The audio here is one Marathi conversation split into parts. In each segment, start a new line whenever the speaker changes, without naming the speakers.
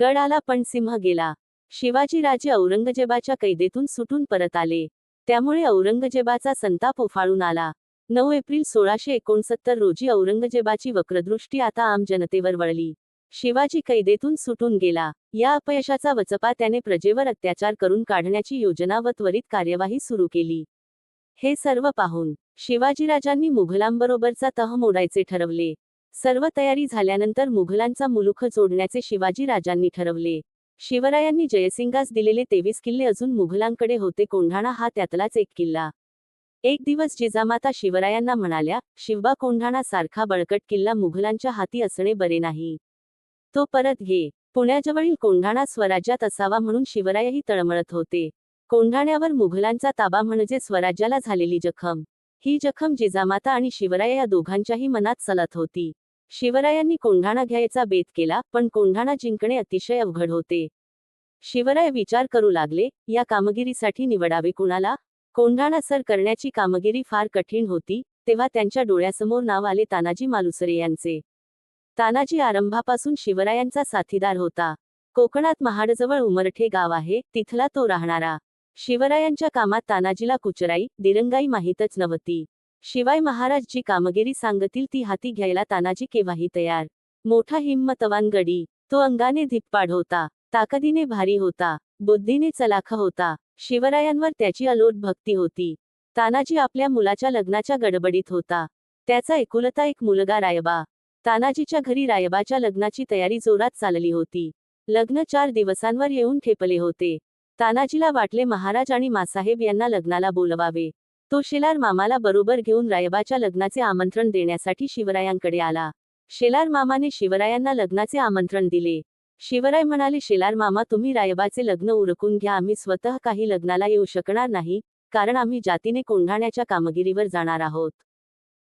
गड आला पण सिंह गेला. शिवाजीराजे औरंगजेबाच्या कैदेतून सुटून परत आले. त्यामुळे औरंगजेबाचा संताप उफाळून आला. नऊ एप्रिल सोळाशे एकोणसत्तर रोजी औरंगजेबाची वक्रदृष्टी आता आम जनतेवर वळली. शिवाजी कैदेतून सुटून गेला. या अपयशाचा वचपा त्याने प्रजेवर अत्याचार करून काढण्याची योजना व त्वरित कार्यवाही सुरू केली. हे सर्व पाहून शिवाजीराजांनी मुघलांबरोबरचा तह मोडायचे ठरवले. सर्व तयारी झाल्यानंतर मुघलांचा मुलुख जोडण्याचे शिवाजी राजांनी ठरवले. शिवरायांनी जयसिंगास दिलेले तेवीस किल्ले अजून मुघलांकडे होते कोंढाणा हा त्यातलाच एक किल्ला. एक दिवस जिजामाता शिवरायांना म्हणाल्या शिवबा कोंढाणा सारखा बळकट किल्ला मुघलांच्या हाती असणे बरे नाही. तो परत घे. पुण्याजवळील कोंढाणा स्वराज्यात असावा म्हणून शिवरायही तळमळत होते. कोंढाण्यावर मुघलांचा ताबा म्हणजे स्वराज्याला झालेली जखम. ही जखम जिजामाता आणि शिवराय या दोघांच्याही मनात चलत होती. शिवरायांनी कोंढाणा घ्यायचा बेत केला पण कोंढाणा जिंकणे अतिशय अवघड होते. शिवराय विचार करू लागले या कामगिरीसाठी निवडावे कुणाला? कोंढाणा सर करण्याची कामगिरी फार कठीण होती तेव्हा त्यांच्या डोळ्यासमोर नाव आले तानाजी मालुसरे यांचे. तानाजी आरंभापासून शिवरायांचा साथीदार होता. कोकणात महाडजवळ उमरठे गाव आहे तिथला तो राहणारा. शिवरायांच्या कामात तानाजीला कुचराई दिरंगाई माहीतच नव्हती. शिवाय महाराज जी कामगिरी सांगतील ती हाती घ्यायला तानाजी केव्हाही तयार. मोठा हिम्मतवान गडी तो अंगाने धिप्पाड होता ताकदीने भारी होता बुद्धीने चलाख होता शिवरायांवर त्याची अलोट भक्ती होती. तानाजी आपल्या मुलाच्या लग्नाच्या गडबडीत होता. त्याचा एकुलता एक मुलगा रायबा. तानाजीच्या घरी रायबाच्या लग्नाची तयारी जोरात चालली होती. लग्न चार दिवसांवर येऊन ठेपले होते. तानाजीला वाटले महाराज आणि मासाहेब यांना लग्नाला बोलवावे. तो शेलार मामाला बरोबर घेऊन रायबाच्या लग्नाचे आमंत्रण देण्यासाठी शिवरायांकडे आला. शेलार मामाने शिवरायांना लग्नाचे आमंत्रण दिले. शिवराय म्हणाले शेलार मामा तुम्ही रायबाचे लग्न उरकून घ्या. आम्ही स्वतः काही लग्नाला येऊ शकणार नाही कारण आम्ही जातीने कोंढाण्याच्या कामगिरीवर जाणार आहोत.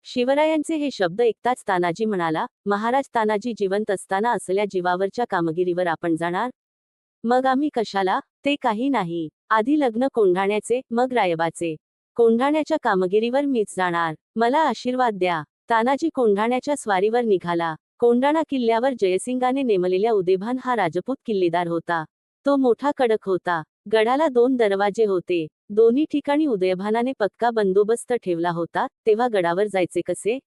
शिवरायांचे हे शब्द ऐकताच तानाजी म्हणाला महाराज तानाजी जिवंत असताना असल्या जीवावरच्या कामगिरीवर आपण जाणार? मग आम्ही कशाला? ते काही नाही. आधी लग्न कोंढाण्याचे मग रायबाचे. कोंढाण्याच्या कामगिरीवर मीच जाणार. मला आशीर्वाद द्या. तानाजी कोंढाण्याच्या स्वारीवर निघाला. कोंढाणा किल्ल्यावर जयसिंगाने नेमलेल्या उदेभान हा राजपूत किल्लेदार होता. तो मोठा कडक होता. गडाला दोन दरवाजे होते. दोन्ही ठिकाणी उदयभानाने पक्का बंदोबस्त ठेवला होता. तेव्हा गडावर जायचे कसे?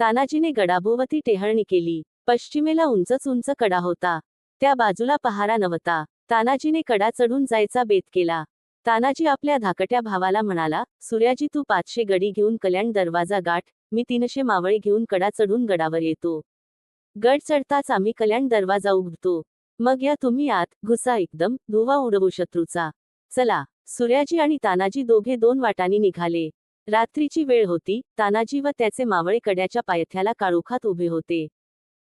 तानाजीने गडाभोवती टेहळणी केली. पश्चिमेला उंचच उंच कडा होता. त्या बाजूला पहारा नव्हता. तानाजीने कडा चढून जायचा बेत केला. तानाजी आपल्या धाकट्या भावाला म्हणाला सूर्याजी तू पाचशे गडी घेऊन कल्याण दरवाजा गाठ मी तीनशे मावळे घेऊन कडा चढून गडावर येतो. गड चढताच आम्ही कल्याण दरवाजा उघडतो. मग या तुम्ही आत घुसा एकदम धुवा उडवू शत्रूचा. चला. सूर्याजी आणि तानाजी दोघे दोन वाटांनी निघाले. रात्रीची वेळ होती तानाजी व त्याचे मावळे कड्याच्या पायथ्याला काळोखात उभे होते.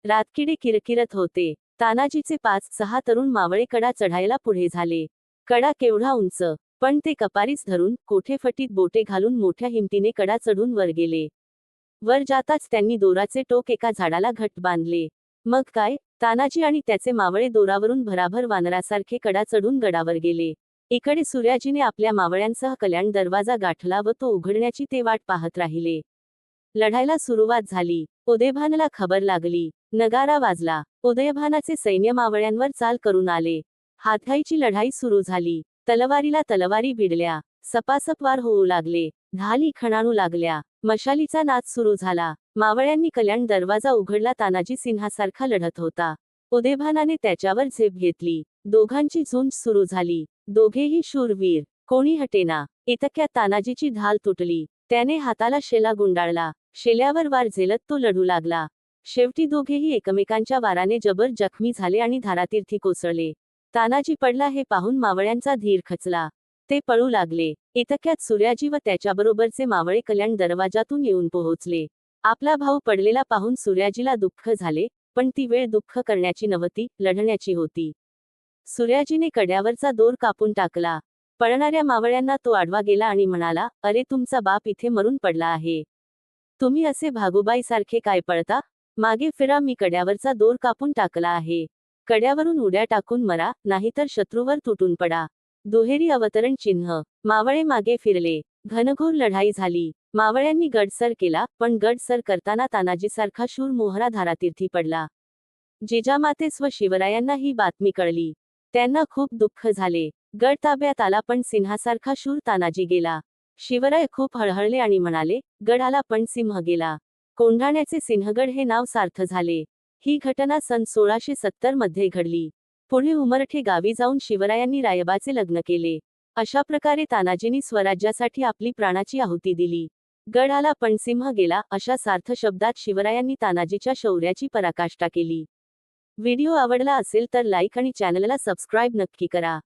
रातकिडे किरकिरत होते. तानाजीचे पाच सहा तरुण मावळे कडा चढायला पुढे झाले. कडा केवढा उंच? पण ते कपारीच धरून कोठेफटीत बोटे घालून मोठ्या हिमतीने कडा चढून वर गेले. वर जाताच त्यांनी दोराचे टोक एका झाडाला घट बांधले. मग काय? तानाजी आणि त्याचे मावळे दोरावरून भराभर वानरासारखे कडा चढून गडावर गेले. इकडे सूर्याजीने आपल्या मावळ्यांसह कल्याण दरवाजा गाठला व तो उघडण्याची ते वाट पाहत राहिले. लढायला सुरुवात झाली. उदयभानला खबर लागली. नगारा वाजला. उदयभानाचे सैन्य मावळ्यांवर चाल करून आले. हातघाईची लढाई सुरू झाली. तलवारीला तलवारी भिडल्या सपासपवार होऊ लागले. ढाली खणाणू लागल्या. मशालीचा नाच सुरू झाला. मावळ्यांनी कल्याण दरवाजा उघडला. तानाजी सिन्हासारखा लढत होता. उदेभानाने त्याच्यावर झेप घेतली. दोघांची झुंज सुरू झाली. दोघेही शूरवीर. कोणी हटेना. इतक्यात तानाजीची ढाल तुटली. त्याने हाताला शेला गुंडाळला. शेल्यावर वार झेलत तो लढू लागला. शेवटी दोघेही एकमेकांच्या वाराने जबर जखमी झाले आणि धारातीर्थी कोसळले. तानाजी पडला हे पाहून मावळ्यांचा धीर खचला. ते पळू लागले. इतक्यात सूर्याजी व त्याच्याबरोबरचे मावळे कल्याण दरवाजातून येऊन पोहोचले. आपला भाऊ पडलेला पाहून सूर्याजीला दुःख झाले पण ती वेळ दुःख करण्याची नव्हती लढण्याची होती. सूर्याजीने कड्यावरचा दोर कापून टाकला. पळणाऱ्या मावळ्यांना तो आडवा गेला आणि म्हणाला अरे तुमचा बाप इथे मरून पडला आहे. तुम्ही असे भागुबाईसारखे काय पळता? मागे फिरा मी कड्यावरचा दोर कापून टाकला आहे. कड्यावरून उड्या टाकून मरा नाहीतर शत्रूवर तुटून पडा. दुहेरी अवतरण चिन्ह. मावळे मागे फिरले. घनघोर लढाई झाली. मावळ्यांनी गडसर केला पण गडसर करताना तानाजीसारखा शूर मोहरा धारातीर्थी पडला. जिजामातेस व शिवरायांना ही बातमी कळली. त्यांना खूप दुःख झाले. गड ताब्यात आला पण सिंहासारखा शूर तानाजी गेला. शिवराय खूप हळहळले आणि म्हणाले गड आला पण सिंह गेला. कोंढाण्याचे सिंहगड हे नाव सार्थ झाले. ही घटना सन सोळाशे सत्तरमध्ये घडली. पुढे उमरठे गावी जाऊन शिवरायांनी रायबाचे लग्न केले. अशा प्रकारे तानाजींनी स्वराज्यासाठी आपली प्राणाची आहुती दिली. गड आला पण सिंह गेला अशा सार्थ शब्दात शिवरायांनी तानाजीच्या शौर्याची पराकाष्ठा केली. व्हिडिओ आवडला असेल तर लाईक आणि चॅनलला सबस्क्राईब नक्की करा.